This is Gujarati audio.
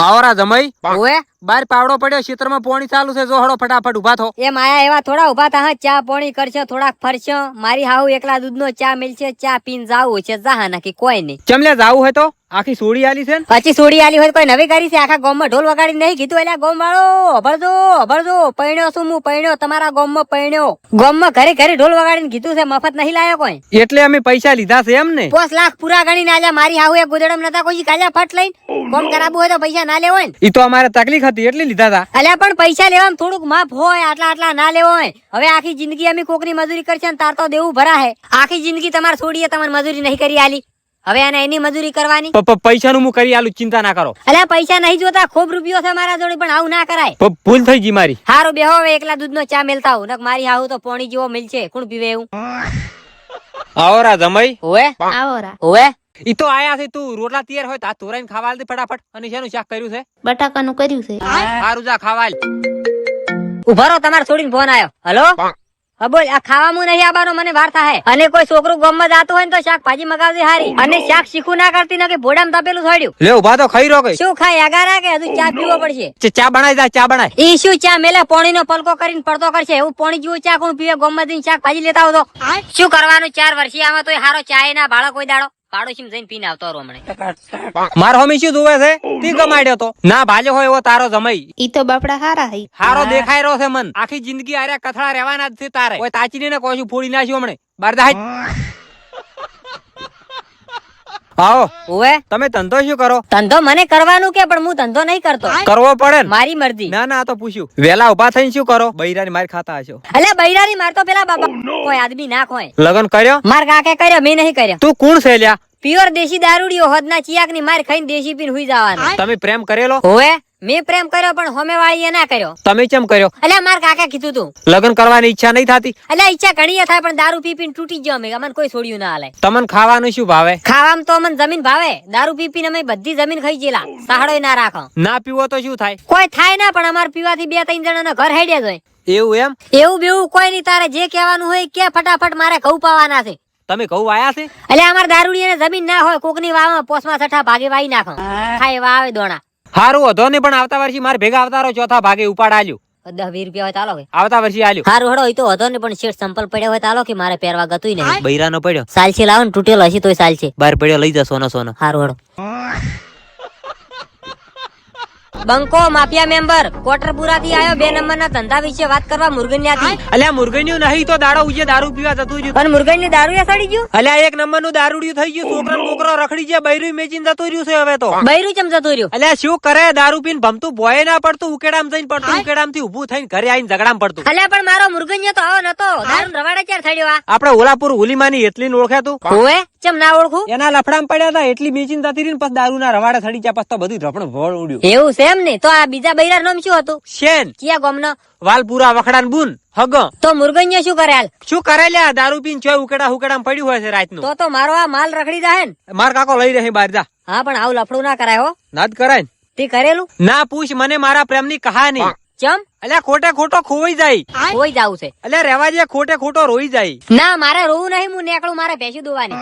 આવરા જમાઈ? ઓએ બાર પાવડો પડ્યો ક્ષેત્રમાં પોણી ચાલુ છે જો હળો ફટાફટ ઊભા થો. એ માયા એવા થોડા ઊભા થા ચા પોણી કરશો થોડાક ફરશો. મારી હાઉ એકલા દૂધનો ચા મિલશે ચા પીન જાવું છે જાહા નાખી કોઈ નહીં. ચમલે જાવું હોય તો? આખી સોડી આલી છે પછી સોડી આલી હોય કોઈ નવી કરી છે? આખા ગામમાં ઢોલ વગાડી નહીં કીધું? એટલે ગોમ વાળો અભરજો અભરજો પૈણ્યો શું હું પૈણ્યો તમારા ગામમાં પૈણ્યો. ગામમાં ઘરે ઘરે ઢોલ વગાડીને કીધું છે મફત નહીં લાયો કોઈ. એટલે અમે પૈસા લીધા છે એમ ને પોસ લાખ પૂરા ગણીને આલ્યા મારી હાવ એક ગુદડમ નતા કોઈ કાલ્યા ફટ લઈને ગોમ કરાવવું હોય તો પૈસા ના લેવો ને. ઈ તો અમારે તકલીફ હતી એટલે લીધા હતા અલ્યા પણ પૈસા લેવામાં થોડુંક માફ હોય આટલા આટલા ના લેવો હોય. હવે આખી જિંદગી અમે કોકની મજૂરી કરશે ને તાર તો દેવું ભરા હે આખી જિંદગી તમારે છોડીએ તમારે મજૂરી નહીં કરી આલી. હવે આને એની મજૂરી કરવાની? પૈસા નું હું કરી આલું ચિંતા ના કરો. અલ્યા પૈસા નહીં જોતા ખૂબ રૂપિયો છે મારા જોડે પણ આવું ના કરાય. ભૂલ થઈ ગઈ મારી. હારું બેહો હવે એકલા દૂધ નો ચા મેલતા હું નક મારી આવું તો પોણી જેવો મિલશે. કોણ પીવે એવું? આવરા જમાઈ? ઓએ આવરા. ઓએ ઈ તો આયા છે તું રોટલા તૈયાર હોય તા તોરાઈને ખાવા દે ફટાફટ. અને શેનું શાક કર્યું છે? બટાકાનું કર્યું છે. સારું જા ખાવા ઊભા રહો તમારે છોડીને ફોન આવ્યો હલો? હા બોલ આ ખાવામાં નહીં આવવાનો મને વાર થાય અને કોઈ છોકરું ગામમાં જાતું હોય ને તો શાકભાજી મગાવજે હારી. અને શાક શીખું ના કરતી ને કે ભોડામાં તપેલું છોડ્યું. લે ઊભા તો ખાઈ કઈ શું ખાય? અગારા કે? હજુ ચા પીવો પડશે. ચા બનાવી દા ચા બનાય ઈ શું ચા? મેલે પોણી નો પલકો કરીને પડતો કરશે. એવું પોણી જેવું ચા કોણ પીવે? ગોમમાં જઈને શાકભાજી લેતા આવતો શું કરવાનું? ચાર વર્ષી આમાં તો હારો ચાય ના બાળક કોઈ દાડો. પાડોશી જઈને પીને આવતો રહો માર હોમી શું જોવે છે? તી કમાડ્યો તો. ના ભાજો હોય એવો તારો જમાઈ. ઈ તો બાપડા હારા હઈ હારો દેખાય રહ્યો છે મન. આખી જિંદગી આર્યા કથળા રહેવાના જ છે તારે. કોઈ તાચીને ને કોશું ફોડી નાખ્યું હમણે? બાર દાય આવો. ઓવે તમે ધંધો શું કરો? ધંધો મને કરવાનું કે પણ હું ધંધો નહીં કરતો? કરવો પડે મારી મરજી. ના ના તો પૂછ્યું. વેલા ઊભા થઈને શું કરો? બૈરાની માર ખાતા હશો. અલ્યા બૈરાની માર તો પેલા બાબા કોઈ આદમી ના ખોય લગન કર્યો? માર કાકે કર્યો? મેં નહીં કર્યો. તું કોણ છે લ્યા? પ્યોર દેશી દારૂડીઓ હોદના ચિયાકની માર ખાઈને દેશી પીન હુઈ જવાનું. તમે પ્રેમ કરેલો? હોવે? મેં પ્રેમ કર્યો પણ હોમે વાળીએ ના કર્યો. તમે કેમ કર્યો? અલ્યા માર કાકા કીધું તું. લગ્ન કરવાની ઈચ્છા નહીં થતી? અલ્યા ઈચ્છા ઘણી થાય પણ દારૂ પી પીને તૂટી જ અમે. અમને કોઈ છોડ્યું ના હાલે. તમને ખાવાનું શું ભાવે? ખાવામાં તો અમને જમીન ભાવે. દારૂ પી પીને અમે બધી જમીન ખાઈ ગયેલા. સાહડો ના રાખો. ના પીવો તો શું થાય? કોઈ થાય ના પણ અમારે પીવાથી બે ત્રણ જણાના ઘર હેડ્યા જાય. એવું એમ? એવું બેવું કોઈ નહીં. તારે જે કહેવાનું હોય કે ફટાફટ મારે ઘઉં પાવાના છે. તમે ઘઉં વાયા છે? એટલે અમારે દારૂડી જમીન ના હોય કોકની વાવમાં પોસમાં છઠ્ઠા ભાગે વાઈ નાખો. ખાય વાવે દોણા. હારું વધો નહીં પણ આવતા વર્ષે મારે ભેગા આવતા રહો ચોથા ભાગે ઉપાડ આલ્યું. દસ વીસ રૂપિયા હોય ચાલો કે. આવતા વર્ષે આલ્યું. હારું હડો એ તો હતો ને પણ શેઠ સંપલ પડ્યો હોય ચાલો કે મારે પહેરવા ગતું નહીં. બૈરાનો પડ્યો. સાલ છે લાવો ને તૂટેલો હશે તોય સાલ છે બાર પડ્યો લઈ જા સોનો સોનો. હારું હડો. બંકો માફિયા મેમ્બર કોટરપુરા થી આવ્યો બે નંબર ના ધંધા વિશે વાત કરવા મુરગન્યા થી અલ્યા નું નહીં તો દાડો ઉજે દારૂ પીવા જતું રહ્યું. પણ મુરગનની દારૂ સડી ગયું? અલ્યા એક નંબરનું દારૂડિયું થઈ ગયું છોકરા છોકરો રખડી જાય બૈરું મેચીને જતું રહ્યું છે હવે તો. બૈરું ચમ જતું રહ્યું? અલ્યા શું કરે દારૂ પીને ભમતું ભોય ના પડતું ઉકેડામ જઈને પડતું ઉકેડામથી ઉભું થઈને ઘરે આવીને ઝઘડામ પડતું. અલ્યા પણ મારો મુર્ગન તો આવો નતો. દારૂ રવાડે ચાર થડ્યો આપડે ઓલાપુર હુલીમાની એટલી ઓળખે તું? હોવે? ચમ ના ઓળખું? એના લફડામ પડ્યા હતા એટલી જતી રહી પછી દારૂ ના રવાડા સડી ગયા પછી તો બધું રફણ ભળ ઉડ્યું. એવું છે એમ ને? તો આ બીજા બૈરા નામ શું હતું? શેન. કિયા ગોમનો? વાલપુરા વખડા બુન હગ. તો મુરગન્યો શું કરે હાલ? શું કરે લ્યા? દારૂ પીન ચોય ઉકેડા ઉકેડામ પડ્યું હોય છે રાતનું. તો તો મારો આ માલ રખડી જાય ને. માર કાકો લઈ રહે બાર જા. હા પણ આવું લફડું ના કરાય હો. ના જ કરાય તે કરેલું? ના પૂછ મને મારા પ્રેમની કહાની. ચમ? અલ્યા ખોટે ખોટો ખોવાઈ જાય. ખોઈ જાવું છે. અલ્યા રેવા જે ખોટે ખોટો રોઈ જાય. ના મારે રોવું નહીં હું નેકળું મારે ભેંસું દોવાની.